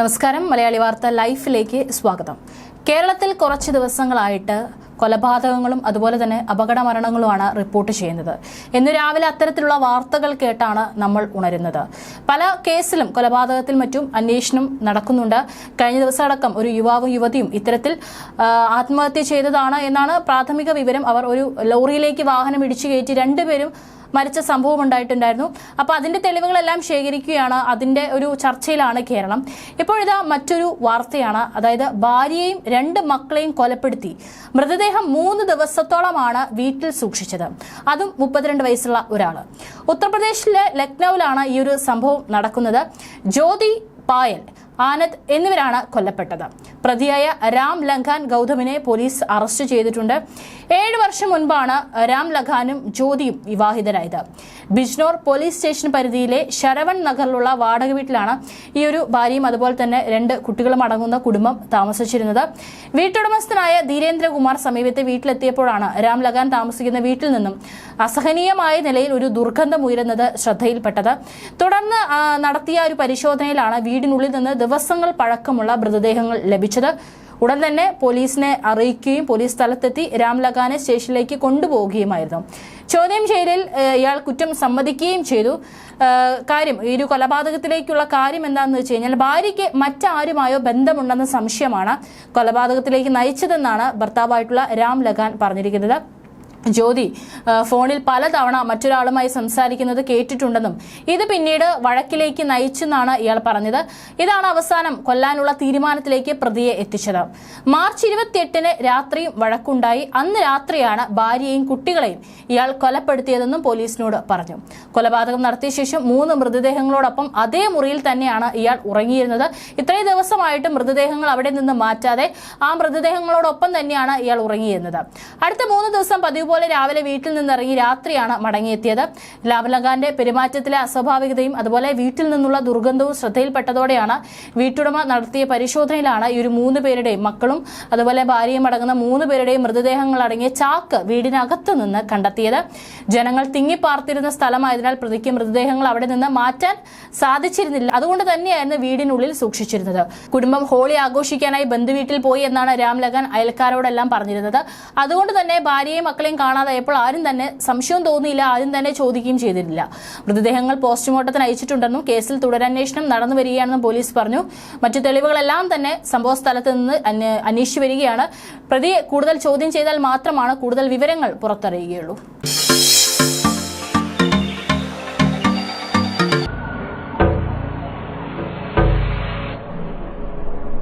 നമസ്കാരം. മലയാളി വാർത്ത ലൈഫിലേക്ക് സ്വാഗതം. കേരളത്തിൽ കുറച്ച് ദിവസങ്ങളായിട്ട് കൊലപാതകങ്ങളും അതുപോലെ തന്നെ അപകട മരണങ്ങളുമാണ് റിപ്പോർട്ട് ചെയ്യുന്നത്. ഇന്ന് രാവിലെ അത്തരത്തിലുള്ള വാർത്തകൾ കേട്ടാണ് നമ്മൾ ഉണരുന്നത്. പല കേസിലും കൊലപാതകത്തിൽ മറ്റും അന്വേഷണം നടക്കുന്നുണ്ട്. കഴിഞ്ഞ ദിവസം അടക്കം ഒരു യുവാവും യുവതിയും ഇത്തരത്തിൽ ആത്മഹത്യ ചെയ്തതാണ് എന്നാണ് പ്രാഥമിക വിവരം. അവർ ഒരു ലോറിയിലേക്ക് വാഹനം ഇടിച്ചു കയറ്റി രണ്ടുപേരും മരിച്ച സംഭവം ഉണ്ടായിട്ടുണ്ടായിരുന്നു. അപ്പോൾ അതിന്റെ തെളിവുകളെല്ലാം ശേഖരിക്കുകയാണ് അതിന്റെ ഒരു ചർച്ചയിലാണ് കേരളം. ഇപ്പോഴിതാ മറ്റൊരു വാർത്തയാണ്. അതായത് ഭാര്യയെയും രണ്ട് മക്കളെയും കൊലപ്പെടുത്തി. മൃതദേഹം മൂന്ന് ദിവസത്തോളമാണ് വീട്ടിൽ സൂക്ഷിച്ചത്. അതും മുപ്പത്തിരണ്ട് വയസ്സുള്ള ഒരാൾ ഉത്തർപ്രദേശിലെ ലക്നൌവിലാണ് ഈ ഒരു സംഭവം നടക്കുന്നത്. ജ്യോതി പായൽ ആനന്ദ് എന്നിവരാണ് കൊല്ലപ്പെട്ടത്. പ്രതിയായ രാം ലഖാൻ ഗൗതമിനെ പോലീസ് അറസ്റ്റ് ചെയ്തിട്ടുണ്ട്. ഏഴ് വർഷം മുൻപാണ് രാം ലഖാനും ജ്യോതിയും വിവാഹിതരായത്. ബിജ്നോർ പോലീസ് സ്റ്റേഷൻ പരിധിയിലെ ശരവൺ നഗറിലുള്ള വാടക വീട്ടിലാണ് ഈ ഒരു ഭാര്യയും അതുപോലെ തന്നെ രണ്ട് കുട്ടികളും അടങ്ങുന്ന കുടുംബം താമസിച്ചിരുന്നത്. വീട്ടുടമസ്ഥനായ ധീരേന്ദ്രകുമാർ സമീപത്തെ വീട്ടിലെത്തിയപ്പോഴാണ് രാം ലഖാൻ താമസിക്കുന്ന വീട്ടിൽ നിന്നും അസഹനീയമായ നിലയിൽ ഒരു ദുർഗന്ധം ഉയരുന്നത് ശ്രദ്ധയിൽപ്പെട്ടത്. തുടർന്ന് നടത്തിയ ഒരു പരിശോധനയിലാണ് വീടിനുള്ളിൽ നിന്ന് ദിവസങ്ങൾ പഴക്കമുള്ള മൃതദേഹങ്ങൾ ലഭിച്ചത് ഉടൻ തന്നെ പോലീസിനെ അറിയിക്കുകയും പോലീസ് സ്ഥലത്തെത്തി രാംലഗാനെ സ്റ്റേഷനിലേക്ക് കൊണ്ടുപോവുകയുമായിരുന്നു. ചോദ്യം ചെയ്യലിൽ ഇയാൾ കുറ്റം സമ്മതിക്കുകയും ചെയ്തു. കാര്യം ഈ ഒരു കൊലപാതകത്തിലേക്കുള്ള കാര്യം എന്താണെന്ന് വെച്ച് കഴിഞ്ഞാൽ ഭാര്യയ്ക്ക് മറ്റാരുമായോ ബന്ധമുണ്ടെന്ന സംശയമാണ് കൊലപാതകത്തിലേക്ക് നയിച്ചതെന്നാണ് ഭർത്താവായിട്ടുള്ള രാം ലഗാൻ പറഞ്ഞിരിക്കുന്നത്. ജ്യോതി ഫോണിൽ പലതവണ മറ്റൊരാളുമായി സംസാരിക്കുന്നത് കേട്ടിട്ടുണ്ടെന്നും ഇത് പിന്നീട് വഴക്കിലേക്ക് നയിച്ചെന്നാണ് ഇയാൾ പറഞ്ഞത്. ഇതാണ് അവസാനം കൊല്ലാനുള്ള തീരുമാനത്തിലേക്ക് പ്രതിയെ എത്തിച്ചത്. മാർച്ച് ഇരുപത്തിയെട്ടിന് രാത്രിയും വഴക്കുണ്ടായി. അന്ന് രാത്രിയാണ് ഭാര്യയും കുട്ടികളെയും ഇയാൾ കൊലപ്പെടുത്തിയതെന്നും പോലീസിനോട് പറഞ്ഞു. കൊലപാതകം നടത്തിയ ശേഷം മൂന്ന് മൃതദേഹങ്ങളോടൊപ്പം അതേ മുറിയിൽ തന്നെയാണ് ഇയാൾ ഉറങ്ങിയിരുന്നത്. ഇത്രയും ദിവസമായിട്ട് മൃതദേഹങ്ങൾ അവിടെ നിന്ന് മാറ്റാതെ ആ മൃതദേഹങ്ങളോടൊപ്പം തന്നെയാണ് ഇയാൾ ഉറങ്ങിയിരുന്നത്. അടുത്ത മൂന്ന് ദിവസം പതിവ് പോലെ രാവിലെ വീട്ടിൽ നിന്നിറങ്ങി രാത്രിയാണ് മടങ്ങിയെത്തിയത്. ലാബലഗാന്റെ പെരുമാറ്റത്തിലെ അസ്വാഭാവികതയും അതുപോലെ വീട്ടിൽ നിന്നുള്ള ദുർഗന്ധവും ശ്രദ്ധയിൽപ്പെട്ടതോടെയാണ് വീട്ടുടമ നടത്തിയ പരിശോധനയിലാണ് ഈ ഒരു മൂന്ന് പേരുടെയും മക്കളും അതുപോലെ ഭാര്യയും അടങ്ങുന്ന മൂന്ന് പേരുടെയും മൃതദേഹങ്ങൾ അടങ്ങിയ ചാക്ക് വീടിനകത്തു നിന്ന് കണ്ടെത്തിയത്. ജനങ്ങൾ തിങ്ങിപ്പാർത്തിരുന്ന സ്ഥലമായതിനാൽ പ്രതിക്ക് മൃതദേഹങ്ങൾ അവിടെ നിന്ന് മാറ്റാൻ സാധിച്ചിരുന്നില്ല. അതുകൊണ്ട് തന്നെയായിരുന്നു വീടിനുള്ളിൽ സൂക്ഷിച്ചിരുന്നത്. കുടുംബം ഹോളി ആഘോഷിക്കാനായി ബന്ധുവീട്ടിൽ പോയി എന്നാണ് രാംലഗൻ അയൽക്കാരോടെല്ലാം പറഞ്ഞിരുന്നത്. അതുകൊണ്ട് തന്നെ ഭാര്യയും മക്കളെയും കാണാതായപ്പോൾ ആരും തന്നെ സംശയം തോന്നിയില്ല ആരും തന്നെ ചോദിക്കുകയും ചെയ്തിട്ടില്ല. മൃതദേഹങ്ങൾ പോസ്റ്റ്മോർട്ടത്തിന് അയച്ചിട്ടുണ്ടെന്നും കേസിൽ തുടരന്വേഷണം നടന്നു വരികയാണെന്നും പോലീസ് പറഞ്ഞു. മറ്റു തെളിവുകളെല്ലാം തന്നെ സംഭവ സ്ഥലത്ത് നിന്ന് അന്വേഷിച്ചു വരികയാണ്. പ്രതിയെ കൂടുതൽ ചോദ്യം ചെയ്താൽ മാത്രമാണ് കൂടുതൽ വിവരങ്ങൾ പുറത്തറിയുകയുള്ളൂ.